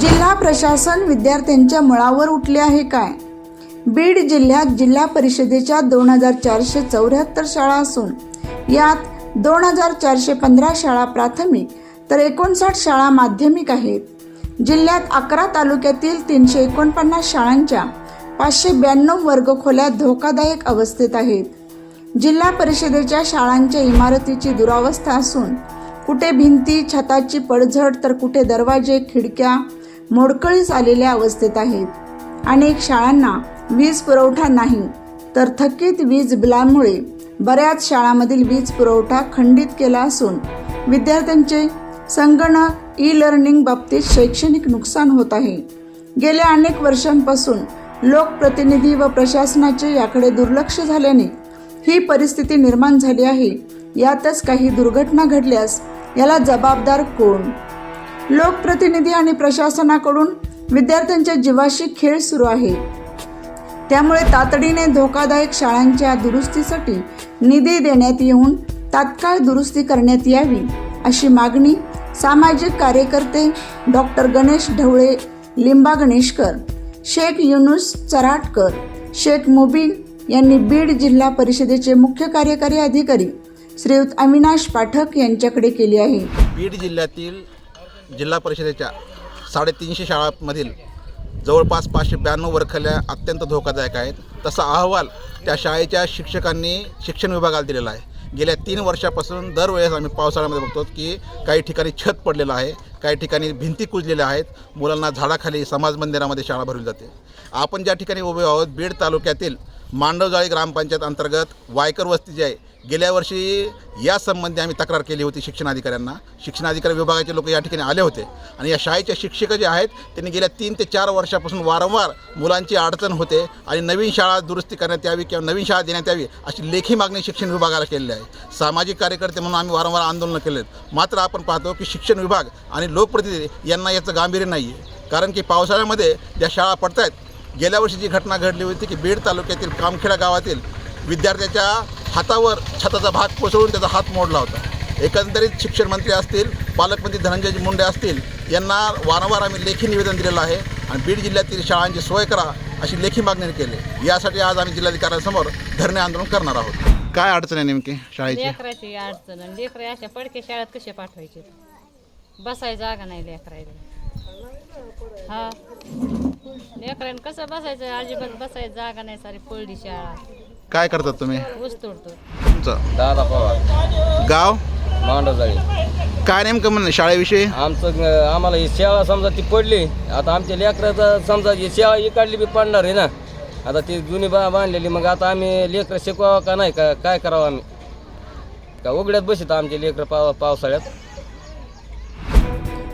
जिल्हा प्रशासन विद्यार्थ्यांच्या मुळावर उठले आहे काय? बीड जिल्ह्यात जिल्हा परिषदेच्या दोन हजार चारशे चौऱ्याहत्तर शाळा असून यात दोन हजार चारशे पंधरा शाळा प्राथमिक तर एकोणसाठ शाळा माध्यमिक आहेत. जिल्ह्यात अकरा तालुक्यातील तीनशे एकोणपन्नास शाळांच्या पाचशे ब्याण्णव वर्गखोल्या धोकादायक अवस्थेत आहेत. जिल्हा परिषदेच्या शाळांच्या इमारतीची दुरावस्था असून कुठे भिंती छताची पडझड तर कुठे दरवाजे खिडक्या मोडकळीस आलेल्या अवस्थेत आहेत. अनेक शाळांना वीज पुरवठा नाही तर थकीत वीज बिलांमुळे बऱ्याच शाळांमधील वीज पुरवठा खंडित केला असून विद्यार्थ्यांचे संगणक ई लर्निंग बाबतीत शैक्षणिक नुकसान होत आहे. गेल्या अनेक वर्षांपासून लोकप्रतिनिधी व प्रशासनाचे याकडे दुर्लक्ष झाल्याने ही परिस्थिती निर्माण झाली आहे. यातच काही दुर्घटना घडल्यास याला जबाबदार कोण? लोकप्रतिनिधी आणि प्रशासनाकडून विद्यार्थ्यांच्या जीवाशी खेळ सुरू आहे. त्यामुळे तातडीने धोकादायक शाळांच्या दुरुस्तीसाठी निधी देण्यात येऊन तात्काळ दुरुस्ती करण्यात यावी अशी मागणी सामाजिक कार्यकर्ते डॉक्टर गणेश ढवळे लिंबा गणेशकर शेख युनुस चराटकर शेख मुबीन यांनी बीड जिल्हा परिषदेचे मुख्य कार्यकारी अधिकारी श्रीयुत अविनाश पाठक यांच्याकडे केली आहे. बीड जिल्ह्यातील जिल्हा परिषदेच्या साडेतीनशे शाळांमधील जवळपास पाचशे ब्याण्णव वर्खल्या अत्यंत धोकादायक आहेत. तसा अहवाल त्या शाळेच्या शिक्षकांनी शिक्षण विभागाला दिलेला आहे. गेल्या तीन वर्षापासून दरवेळेस आम्ही पावसाळ्यामध्ये बघतो की काही ठिकाणी छत पडलेलं आहे काही ठिकाणी भिंती कुजलेल्या आहेत मुलांना झाडाखाली समाज मंदिरामध्ये शाळा भरली जाते. आपण ज्या ठिकाणी उभे आहोत बीड तालुक्यातील मांडवजाळी ग्रामपंचायत अंतर्गत वायकर वस्ती जी आहे. गेल्या वर्षी या संबंधी आम्ही तक्रार केली होती शिक्षणाधिकाऱ्यांना. शिक्षणाधिकारी विभागाचे लोक या ठिकाणी आले होते. आणि या शाळेचे शिक्षक जे आहेत त्यांनी गेल्या तीन ते चार वर्षापासून वारंवार मुलांची अडचण होते आणि नवीन शाळा दुरुस्ती करण्यात यावी किंवा नवीन शाळा देण्यात यावी अशी लेखी मागणी शिक्षण विभागाला केलेली आहे. सामाजिक कार्यकर्ते म्हणून आम्ही वारंवार आंदोलनं केले आहेत मात्र आपण पाहतो की शिक्षण विभाग आणि लोकप्रतिनिधी यांना याचं गांभीर्य नाही आहे कारण की पावसाळ्यामध्ये ज्या शाळा पडत आहेत गेल्या वर्षी जी घटना घडली होती की बीड तालुक्यातील कामखेडा गावातील विद्यार्थ्याच्या हातावर छताचा भाग कोसळून त्याचा हात मोडला होता. एकंदरीत शिक्षण मंत्री असतील पालकमंत्री धनंजय मुंडे असतील यांना वारंवार आम्ही लेखी निवेदन दिलेलं आहे आणि बीड जिल्ह्यातील शाळांची सोय करा अशी लेखी मागणी केली. यासाठी आज आम्ही जिल्हाधिकाऱ्यांसमोर धरणे आंदोलन करणार आहोत. काय अडचण आहे नेमकी शाळेची? लेकराची अडचण लेकरं अशा पडके शाळेत कसे पाठवायचे? बसाय जागा नाही लेकरायला. हा. लेकरांना कसं बसायचं? अजिबात बसायचं जागा नाही सारी पडली शाळा काय करतात तुम्ही? ऊस तोडतो. तुमचं? दादा पवार. गाव? मांडवजाळी काय नेमकं म्हणणं शाळेविषयी? आमचं अं, आम्हाला ही शाळा समजा ती पडली. आता आमच्या लेकराचं समजा ही शाळा इकडली बी पडणार आहे ना. आता ती जुनी बा बांधलेली मग आता आम्ही लेकरं शिकवावं का नाही? का काय करावं आम्ही? का उघड्यात बसत आमचे लेकरं पाव पावसाळ्यात?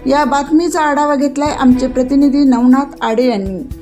या बातमीचा आढावा घेतलाय आमचे प्रतिनिधी नवनाथ आडे यांनी.